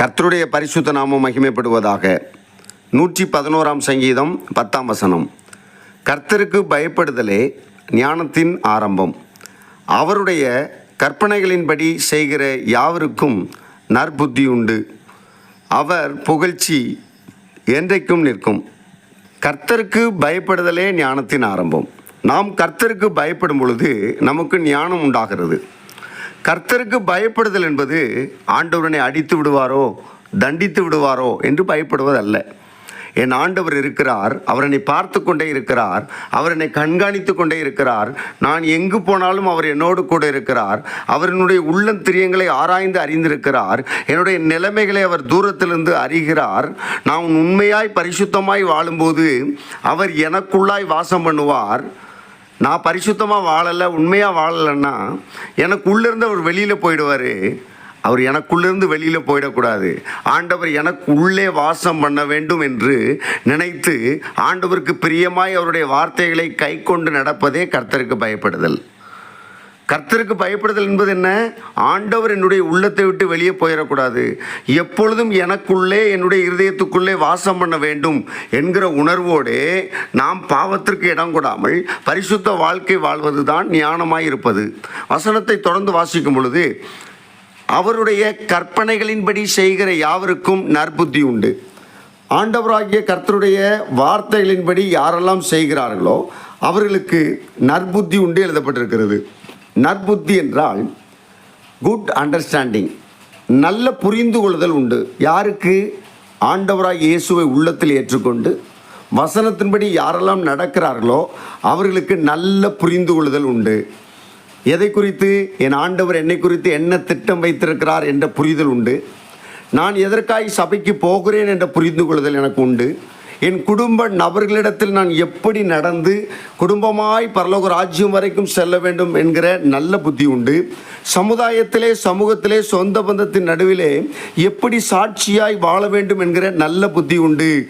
கர்த்தருடைய பரிசுத்த நாமம் மகிமைப்படுவதாக. நூற்றி பதினோராம் சங்கீதம் பத்தாம் வசனம். கர்த்தருக்கு பயப்படுதலே ஞானத்தின் ஆரம்பம். அவருடைய கற்பனைகளின்படி செய்கிற யாவருக்கும் நற்புத்தி உண்டு. அவர் புகழ்ச்சி என்றைக்கும் நிற்கும். கர்த்தருக்கு பயப்படுதலே ஞானத்தின் ஆரம்பம். நாம் கர்த்தருக்கு பயப்படும் பொழுது நமக்கு ஞானம் உண்டாகிறது. கர்த்தருக்கு பயப்படுதல் என்பது ஆண்டவரனை அடித்து விடுவாரோ தண்டித்து விடுவாரோ என்று பயப்படுவதல்ல. என் ஆண்டவர் இருக்கிறார் அவர் என்னை பார்த்து கொண்டே இருக்கிறார் அவர் என்னை கண்காணித்து கொண்டே இருக்கிறார். நான் எங்கு போனாலும் அவர் என்னோடு கூட இருக்கிறார். அவரனுடைய உள்ளம் திரியங்களை ஆராய்ந்து அறிந்திருக்கிறார். என்னுடைய நிலைமைகளை அவர் தூரத்திலிருந்து அறிகிறார். நான் உண்மையாய் பரிசுத்தமாய் வாழும்போது அவர் எனக்குள்ளாய் வாசம் பண்ணுவார். நான் பரிசுத்தமாக வாழலை உண்மையாக வாழலைன்னா எனக்கு உள்ளேருந்து அவர் வெளியில் போயிடுவார். அவர் எனக்குள்ளேருந்து வெளியில் போயிடக்கூடாது. ஆண்டவர் எனக்கு உள்ளே வாசம் பண்ண வேண்டும் என்று நினைத்து ஆண்டவருக்கு பிரியமாய் அவருடைய வார்த்தைகளை கை கொண்டு நடப்பதே கர்த்தருக்கு பயப்படுதல். கர்த்தருக்கு பயப்படுதல் என்பது என்ன? ஆண்டவர் என்னுடைய உள்ளத்தை விட்டு வெளியே போயிடக்கூடாது. எப்பொழுதும் எனக்குள்ளே என்னுடைய இருதயத்துக்குள்ளே வாசம் பண்ண வேண்டும் என்கிற உணர்வோடு நாம் பாவத்திற்கு இடம் கொடாமல் பரிசுத்த வாழ்க்கை வாழ்வது தான் ஞானமாய் இருப்பது வசனத்தை தொடர்ந்து வாசிக்கும் பொழுது அவருடைய கற்பனைகளின்படி செய்கிற யாவருக்கும் நற்புத்தி உண்டு. ஆண்டவராகிய கர்த்தருடைய வார்த்தைகளின்படி யாரெல்லாம் செய்கிறார்களோ அவர்களுக்கு நற்புத்தி உண்டு எழுதப்பட்டிருக்கிறது. நற்புத்தி என்றால் குட் அண்டர்ஸ்டாண்டிங் நல்ல புரிந்து கொள்ளுதல் உண்டு. யாருக்கு? ஆண்டவராக இயேசுவை உள்ளத்தில் ஏற்றுக்கொண்டு வசனத்தின்படி யாரெல்லாம் நடக்கிறார்களோ அவர்களுக்கு நல்ல புரிந்து கொள்ளுதல் உண்டு. எதை குறித்து? என் ஆண்டவர் என்னை குறித்து என்ன திட்டம் வைத்திருக்கிறார் என்ற புரிதல் உண்டு. நான் எதற்காக சபைக்கு போகிறேன் என்ற புரிந்து கொள்ளுதல் எனக்கு உண்டு. என் குடும்ப நபர்களிடத்தில் நான் எப்படி நடந்து குடும்பமாய் பரலோக ராஜ்யம் வரைக்கும் செல்ல வேண்டும் என்கிற நல்ல புத்தி உண்டு. சமுதாயத்திலே சமூகத்திலே சொந்த பந்தத்தின் நடுவிலே எப்படி சாட்சியாய் வாழ வேண்டும் என்கிற நல்ல புத்தி உண்டு.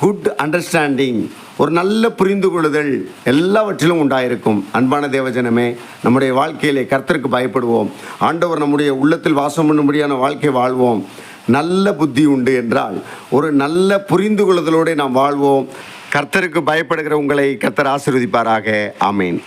குட் அண்டர்ஸ்டாண்டிங் ஒரு நல்ல புரிந்து கொள்ளுதல் எல்லாவற்றிலும் உண்டாயிருக்கும். அன்பான தேவஜனமே நம்முடைய வாழ்க்கையிலே கர்த்தருக்கு பயப்படுவோம். ஆண்டவர் நம்முடைய உள்ளத்தில் வாசம் பண்ணும்படியான வாழ்க்கை வாழ்வோம். நல்ல புத்தி உண்டு என்றால் ஒரு நல்ல புரிந்து கொள்ளுதலோடு நாம் வாழ்வோம். கர்த்தருக்கு பயப்படுகிற உங்களை கர்த்தர் ஆசீர்வதிப்பாராக. ஆமேன்.